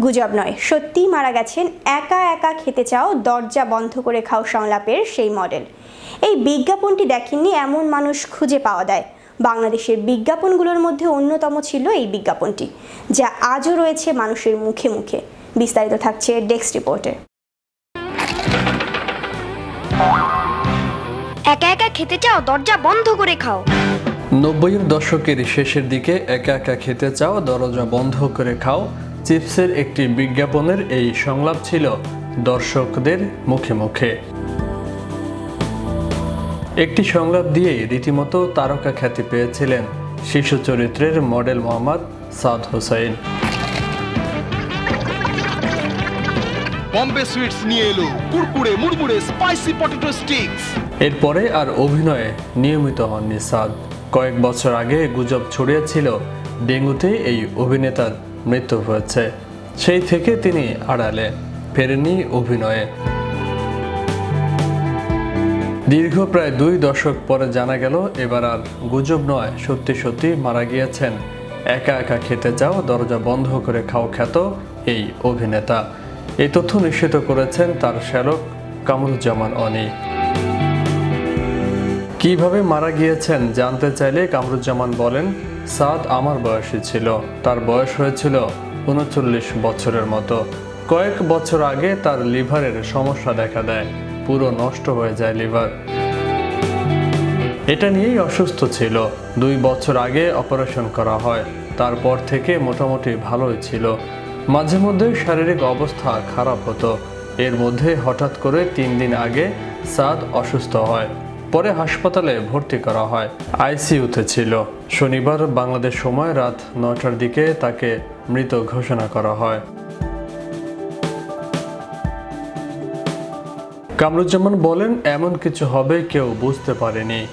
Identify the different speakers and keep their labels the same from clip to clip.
Speaker 1: গুজব নয় সত্যিই মারা গেছেন একা একা খেতে চাও দরজা বন্ধ করে খাও সংলাপের সেই মডেল। এই বিজ্ঞাপনটি দেখেননি এমন মানুষ খুঁজে পাওয়া দেয় বাংলাদেশের বিজ্ঞাপনগুলোর মধ্যে অন্যতম ছিল এই বিজ্ঞাপনটি যা আজও রয়েছে মানুষের মুখে মুখে। বিস্তারিত থাকছে ডেস্ক রিপোর্টে।
Speaker 2: একা একা খেতে চাও দরজা বন্ধ করে খাও।
Speaker 3: নব্বইয়ের দশকের শেষের দিকে একা একা খেতে চাও দরজা বন্ধ করে খাও চিপসের একটি বিজ্ঞাপনের এই সংলাপ ছিল দর্শকদের মুখে মুখে। একটি সংলাপ দিয়েই রীতিমতো তারকা খ্যাতি পেয়েছিলেন শিশু চরিত্রের মডেল মোহাম্মদ সাদ হোসাইন
Speaker 4: বম্বে সুইটস নিয়ে এলো কুরকুরে মুড়মুড়ে স্পাইসি পটেটো স্টিক্স
Speaker 3: এরপরে আর অভিনয়ে নিয়মিত হননি সাদ। কয়েক বছর আগে গুজব ছড়িয়েছিল ডেঙ্গুতে এই অভিনেতার মৃত্যু হয়েছে। সেই থেকে তিনি আড়ালে ফেরেননি অভিনয়ে। দীর্ঘ প্রায় দুই দশক পরে জানা গেল, এবার আর গুজব নয়, সত্যি সত্যি মারা গিয়েছেন। একা একা খেতে যাও, দরজা বন্ধ করে খাও খ্যাত এই অভিনেতা। এই তথ্য নিশ্চিত করেছেন তার শ্যালক কামরুজ্জামান অনি কীভাবে মারা গিয়েছেন জানতে চাইলে কামরুজ্জামান বলেন, সাদ আমার বয়সী ছিল। তার বয়স হয়েছিল উনচল্লিশ বছরের মতো। কয়েক বছর আগে তার লিভারের সমস্যা দেখা দেয়। পুরো নষ্ট হয়ে যায় লিভার। এটা নিয়েই অসুস্থ ছিল। দুই বছর আগে অপারেশন করা হয়। তারপর থেকে মোটামুটি ভালোই ছিল। মাঝে মধ্যে শারীরিক অবস্থা খারাপ হতো। এর মধ্যে হঠাৎ করে তিন দিন আগে সাদ অসুস্থ হয়। পরে হাসপাতালে ভর্তি করা হয়। আইসিইউতে ছিল। শনিবার বাংলাদেশ সময় রাত নটার দিকে তাকে মৃত ঘোষণা করা হয়। কামরুজ্জামান বলেন, এমন কিছু হবে কেউ বুঝতে পারেনি।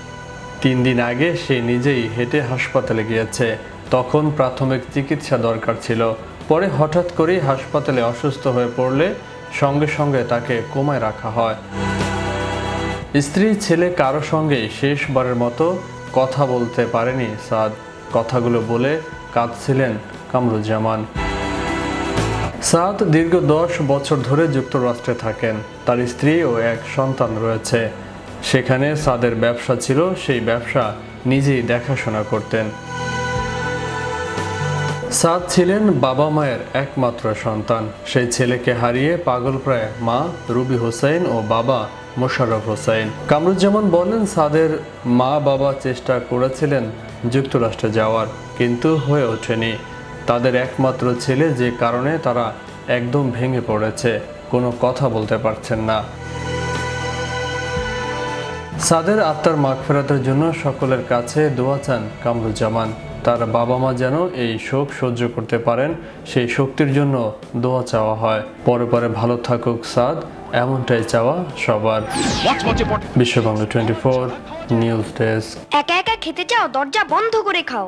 Speaker 3: তিন দিন আগে সে নিজেই হেঁটে হাসপাতালে গিয়েছে। তখন প্রাথমিক চিকিৎসা দরকার ছিল। পরে হঠাৎ করেই হাসপাতালে অসুস্থ হয়ে পড়লে সঙ্গে সঙ্গে তাকে কোমায় রাখা হয়। স্ত্রী ছেলে কারও সঙ্গে শেষবারের মতো কথা বলতে পারেনি, সাদ কথাগুলো বলে কাঁদছিলেন কামরুজ্জামান। সাদ দীর্ঘ দশ বছর ধরে যুক্তরাষ্ট্রে থাকেন। তার স্ত্রী ও এক সন্তান রয়েছে। সেখানে সাদের ব্যবসা ছিল, সেই ব্যবসা নিজেই দেখাশোনা করতেন। সাদ ছিলেন বাবা মায়ের একমাত্র সন্তান। সেই ছেলেকে হারিয়ে পাগলপ্রায় মা রুবি হোসেন ও বাবা মোশাররফ হোসাইন কামরুজ্জামান বলেন সাদের মা বাবা চেষ্টা করেছিলেন যুক্তরাষ্ট্রে যাওয়ার, কিন্তু হয়ে ওঠেনি। তাদের একমাত্র ছেলে যে কারণে তারা একদম ভেঙে পড়েছে, কোনো কথা বলতে পারছেন না। সাদের আত্মার মাগফেরাতের জন্য সকলের কাছে দোয়া চান কামরুজ্জামান। তার বাবা মা যেন এই শোক সহ্য করতে পারেন সেই শক্তির জন্য দোয়া চাওয়া হয়। পরে পরে ভালো থাকুক সাদ এমনটাই চাওয়া সবার। Bishwabanga twenty four news desk
Speaker 2: একা একা খেতে চাও দরজা বন্ধ করে খাও।